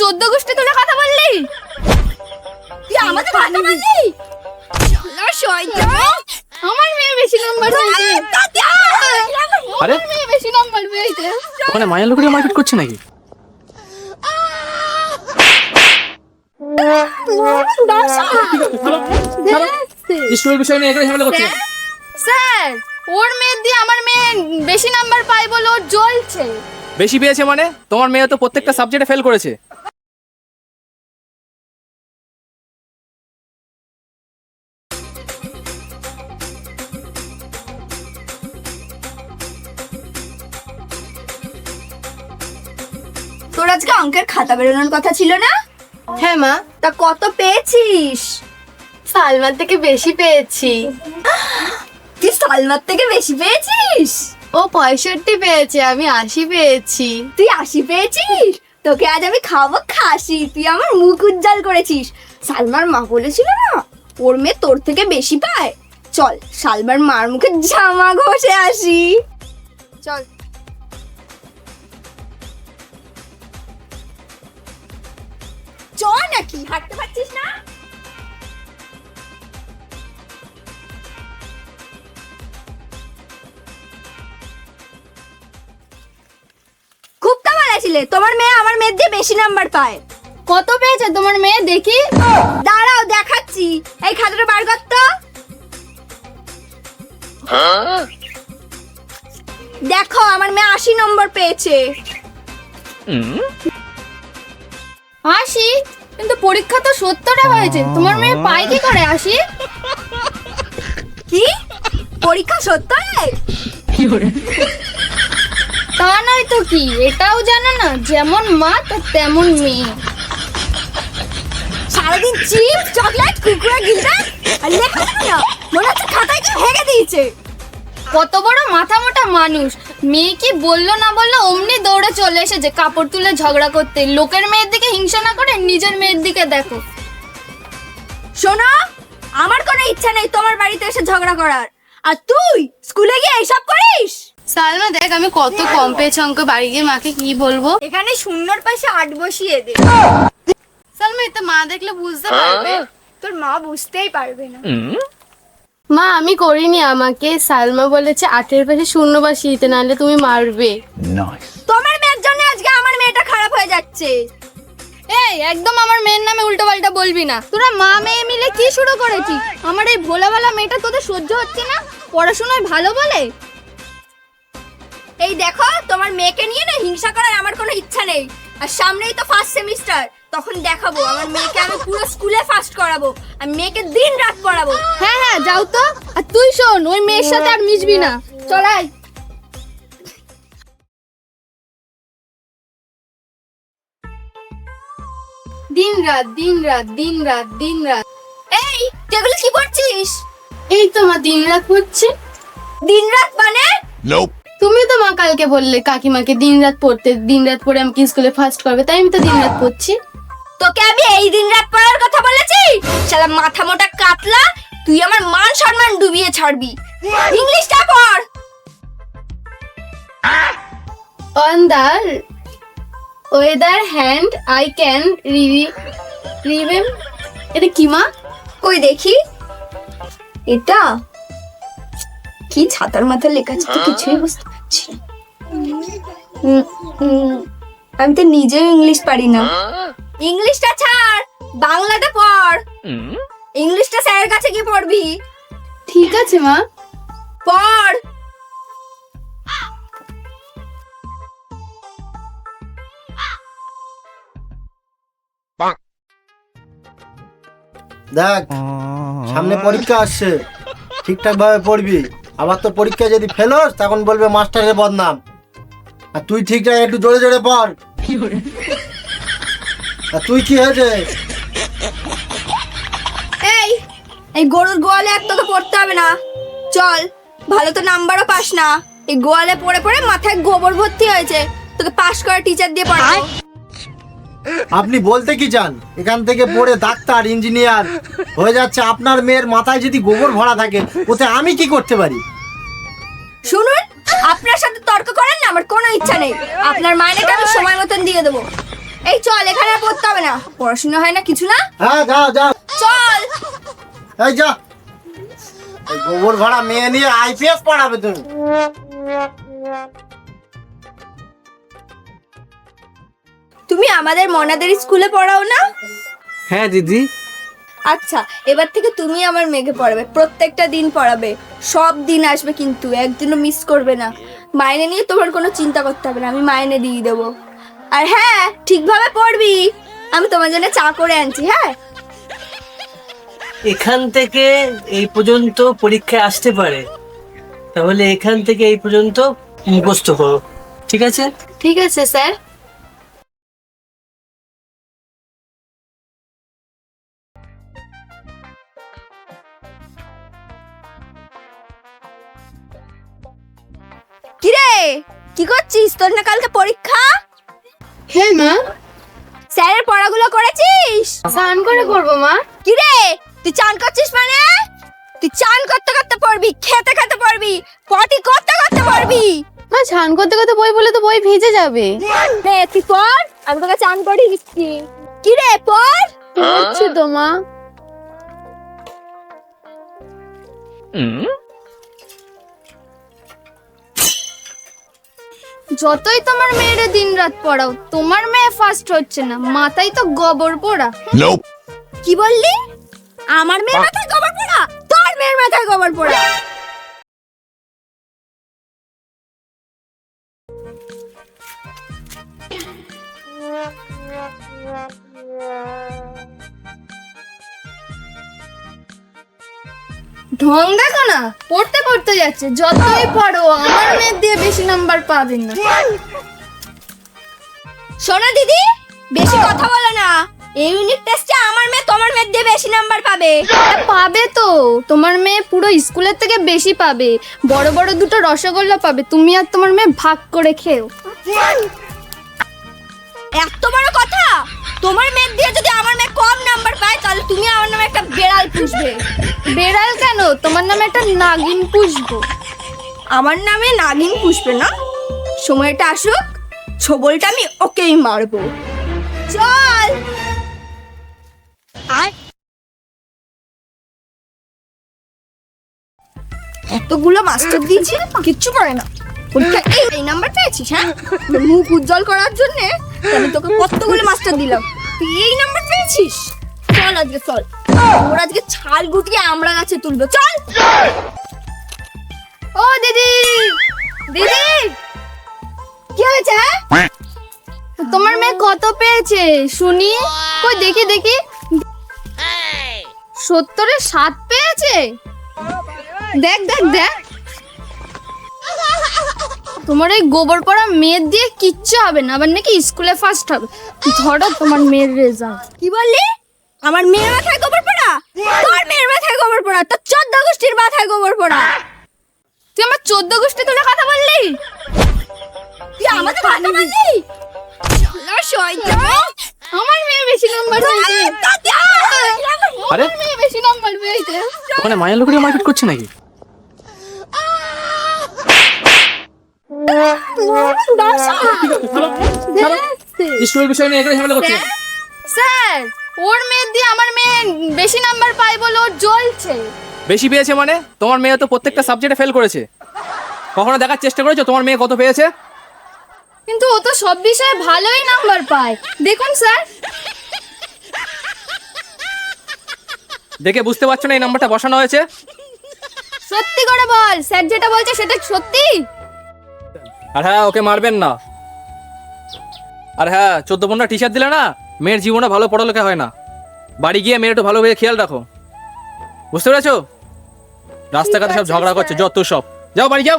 চোদ্দ গোষ্ঠী তুলে কথা বললি? তুই আমাদের কথা বললি? শালা শয়তান। আমার মেয়ে বেশি নাম্বার আরে? মেয়ে বেশি নাম্বার পেয়েছে। ওখানে মার্কেট করছে নাকি? স্কুলের বিষয় নিয়ে এখানে ঝামেলা করছে? স্যার ওর মেয়ে দিয়ে আমার মেয়ে বেশি নাম্বার পায় বলে জ্বলছে। বেশি পেয়েছে মানে? তোমার মেয়ে তো প্রত্যেকটা সাবজেক্টে ফেল করেছে। তোর আজকে অঙ্কের খাতা বেরোনোর কথা ছিল না? হ্যাঁ মা। তা কত পেয়েছিস? সালমার থেকে বেশি পেয়েছি। তুই সালমার থেকে বেশি পেয়েছিস? ও পঁয়ষট্টি পেয়েছে আমি আশি পেয়েছি। তুই আশি পেয়েছিস? তোকে আজ আমি খাব খাসি তুই আমার মুখ উজ্জ্বল করেছিস। সালমার মা বলেছিল না ওর মেয়ে তোর থেকে বেশি পায়। চল সালমার মার মুখে জামা ঘষে আসি। চল। নাকি হাঁটতে পারছিস না? খুব কামাল ছিলে তোমার মেয়ে আমার মেয়ের দিয়ে বেশি নাম্বার পায়। কত পেয়েছে তোমার মেয়ে? দেখি। দাঁড়াও দেখাচ্ছি। এই খাতাটা বার কর তো। দেখো আমার মেয়ে আশি নম্বর পেয়েছে। আশি? কিন্তু পরীক্ষা তো সত্তরটা হয়েছে। তোমার মেয়ে পায় কি করে আশি? কি? পরীক্ষা সত্য তা নয় তো কি এটাও জানে না যেমন মা তো তেমন মেয়ে। সারাদিন চিপস চকলেট কুকুরে গিলবে আর লেখা না মনে হচ্ছে খাতায় কি ভেঙে দিয়েছে। কত বড় মাথা মোটা মানুষ। মেয়ে কি বলল না বলল অমনি দৌড়ে চলে এসেছে। কাপড় তুলে ঝগড়া করতে। লোকের মেয়ের দিকে হিংসা না করে নিজের মেয়ের দিকে দেখো। শোনো আমার কোনো ইচ্ছা নেই তোমার বাড়িতে এসে ঝগড়া করার। আর তুই স্কুলে গিয়ে এইসব করিস? সালমা দেখ আমি কত কম পেয়েছি। অঙ্ক বাড়ি গিয়ে মাকে কি বলব? এখানে শূন্যর পাশে আট বসিয়ে দে। সালমা এটা মা দেখলে বুঝতে পারবে। তোর মা বুঝতেই পারবে না। মা আমি করিনি আমাকে সালমা বলেছে আটের পাশে শূন্য বসিয়ে দিতে নাহলে তুমি মারবে। তোমার মেয়ের জন্য আজকে আমার মেয়েটা খারাপ হয়ে যাচ্ছে। এই একদম আমার মেয়ের নামে উল্টো পাল্টা বলবি না। তোরা মা মেয়ে মিলে কি শুরু করেছিস? আমার এই ভোলাভালা মেয়েটা তোদের সহ্য হচ্ছে না? পড়াশোনায় ভালো বলে? এই দেখো তোমার মেয়েকে নিয়ে না হিংসা করার আমার কোনো ইচ্ছা নেই। আর সামনেই তো ফার্স্ট সেমিস্টার তখন দেখাবো আমার মেয়েকে আমি পুরো স্কুলে ফার্স্ট করাবো আমি মেয়েকে দিন রাত পড়াবো। হ্যাঁ হ্যাঁ যাও তো। আর তুই শোন ওই মেয়ের সাথে আর মিশবি না। চলাই দিন রাত দিন রাত দিন রাত দিন রাত। এই তুই এগুলো কি করছিস? এই তো মা দিন রাত হচ্ছে। দিন রাত মানে? তুমি তো মা কালকে বললে কাকিমাকে দিন রাত পড়তে দিন রাত পড়ে আমাকে স্কুলে ফার্স্ট করবে তাই আমি তো দিন রাত পড়ছি। তোকে আমি এই দিন রাত পড়ার কথা বলেছি? শালা মাথা মোটা কাতলা তুই আমার মান সম্মান ডুবিয়ে ছাড়বি। ইংলিশটা পড়। On the weather hand I can রিভি রিভেম এটা কি মা? কই দেখি? এটা? কি ছাতার মাথায় লেখা আছে তো কিছুই বুঝতে পারছি আমি তো নিজেও ইংলিশ পারি না। ইংলিশটা ছাড় বাংলাটা পড়। ইংলিশটা স্যারের কাছে কি পড়বি। ঠিক আছে মা। পড়। দেখ সামনে পরীক্ষা আসছে। ঠিকঠাক ভাবে পড়বি। আবার তো পরীক্ষা যদি ফেলোস তখন বলবে মাস্টারের বদনাম। আর তুই ঠিকঠাক একটু জোরে জোরে পড়। আর তুই কি হয়েছে? এই এই গরুর গোয়ালে এক তোকে পড়তে হবে না। চল ভালো তো নাম্বারও পাস না। এই গোয়ালে পড়ে পড়ে মাথায় গোবর ভর্তি হয়েছে। তোকে পাস করা টিচার দিয়ে পড়াবো। আপনি বলতে কি চান? এখান থেকে পড়ে ডাক্তার ইঞ্জিনিয়ার হয়ে যাচ্ছে আপনার মেয়ের মাথায় যদি গোবর ভরা থাকে ওতে আমি কি করতে পারি? শুনুন আপনার সাথে তর্ক করেন না আমার কোনো ইচ্ছা নেই। আপনার মাইনেটা আমি সময় মতন দিয়ে দেবো। এই চল এখানে আর পড়তে হবে না। পড়াশোনা হয় না কিছু না? হ্যাঁ যাও যাও চল। এই যা। এই গোবর ভাড়া মেয়ে নিয়ে আইপিএস পড়াবে তুমি। তুমি আমাদের মনাদের স্কুলে পড়াও না? হ্যাঁ দিদি। আচ্ছা এবার থেকে তুমি আমার মেয়েকে পড়াবে প্রত্যেকটা দিন পড়াবে সব দিন আসবে কিন্তু একদিনও মিস করবে না। মাইনে নিয়ে তোমার কোনো চিন্তা করতে হবে না আমি মাইনে দিয়ে দেবো। আর হ্যাঁ ঠিকভাবে পড়বি আমি তোমার জন্য চা করে আনছি হ্যাঁ? এখান থেকে এই পর্যন্ত পরীক্ষায় আসতে পারে। তাহলে এখান থেকে এই পর্যন্ত মুখস্থ করো ঠিক আছে? ঠিক আছে স্যার। কি করছিস? তোর না কালকে পরীক্ষা? হ্যাঁ মা। স্যারের পড়াগুলো করেছিস? স্নান করে করব মা। কিরে তুই চান করছিস মানে? তুই চান করতে করতে পড়বি খেতে খেতে পড়বি পটি করতে করতে পড়বি। মা স্নান করতে করতে বই বলে তো বই ভিজে যাবে। নে তুই পড়। আমি তোকে চান করিয়ে দিচ্ছি। কিরে পড়? হচ্ছে তো মা। যতই তোমার মেয়েরে দিনরাত পড়াও তোমার মেয়ে ফার্স্ট হচ্ছে না মাথায় তো গোবর পোড়া। কি বললি? আমার মেয়ের মাথায় গোবর পোড়া? তোর মেয়ের মাথায় গোবর পোড়া। ঢং দেখো পড়তে পড়তে যাচ্ছে। যতই পড়ো, আমার মেয়ের দিয়ে বেশি নাম্বার পাবে না। শোনো দিদি, বেশি কথা বলো না। এই ইউনিট টেস্টে আমার মেয়ে, তোমার মেয়ের দিয়ে বেশি নাম্বার পাবে। পাবে তো। তোমার মেয়ে পুরো স্কুলের থেকে বেশি পাবে। বড় বড় দুটো রসগোল্লা পাবে। তুমি আর তোমার মেয়ে ভাগ করে খেও। এত বড় কথা? তোমার মেয়ের দিয়ে যদি আমার মেয়ে কম নাম্বার পায়, তাহলে তুমি আমার নামে একটা বেড়াল পুষবে। বেড়াল তোমার নামে একটা নাগিন পুষবো। আমার নামে নাগিন পুষবে না? সময়টা আসুক ছবলটা আমি ওকেই মারবো। চল! এতগুলো মাস্টার দিয়েছি কিচ্ছু করে না। পরীক্ষা এই এই নাম্বার পেয়েছিস হ্যাঁ? মুখ উজ্জ্বল করার জন্য আমি তোকে কতগুলো মাস্টার দিলাম। তুই এই নাম্বার পেয়েছিস? চল আজকে চল। আজকে ছাল গুটিয়ে আমরা গাছে তুলবো। চল! ও, দিদি! দিদি! কি হয়েছে হ্যাঁ? তোমার মেয়ে কত পেয়েছে? শুনি। কই, দেখি দেখি। সত্তরে সাত পেয়েছে? দেখ দেখ দেখ। তোমার ওই গোবর পড়া মেয়ের দিয়ে কিচ্ছু হবে না, আবার নাকি স্কুলে ফার্স্ট হবে। ধরো তোমার মেয়ের রেজাল্ট কি বললি? আমার মেয়ে মাথায় গোবর তোর মেয়ের মাথায় গোবর পড়া তোর চোদ্দ গোষ্ঠীর মাথায় গোবর পড়া। তুই আমার চোদ্দ গোষ্ঠী তুলে কথা বললি? তুই আমাদের ভাষা বললি? আমার মেয়ে বেশি নাম্বার! আরে? মেয়ে বেশি নাম্বার পেয়েছে। ওখানে মায়ের লোকেরই মার্কেট করছে নাকি? স্কুলের বিষয় নিয়ে এখানে ঝামেলা করছে। স্যার। ওর মেয়ের দিয়ে আমার মেয়ে বেশি নাম্বার পাই বলে ওর জ্বলছে। বেশি পেয়েছে মানে? তোমার মেয়ে তো প্রত্যেকটা সাবজেক্টে ফেল করেছে। কখনো দেখার চেষ্টা করেছ তোমার মেয়ে কত পেয়েছে? কিন্তু ও তো সব বিষয়ে ভালোই নাম্বার পায়। দেখুন স্যার। দেখে বুঝতে পারছ না এই নাম্বারটা বসানো হয়েছে? সত্যি করে বল স্যার যেটা বলছে সেটা সত্যি? আর হ্যাঁ ওকে মারবেন না। আর হ্যাঁ চোদ্দ পনেরো টি শার্ট দিলে না? মেয়ের জীবনে ভালো পড়ালেখা হয় না। বাড়ি গিয়ে মেয়ের একটু ভালোভাবে খেয়াল রাখো। বুঝতে পেরেছ? রাস্তাঘাটে সব ঝগড়া করছে যত সব। যাও বাড়ি যাও।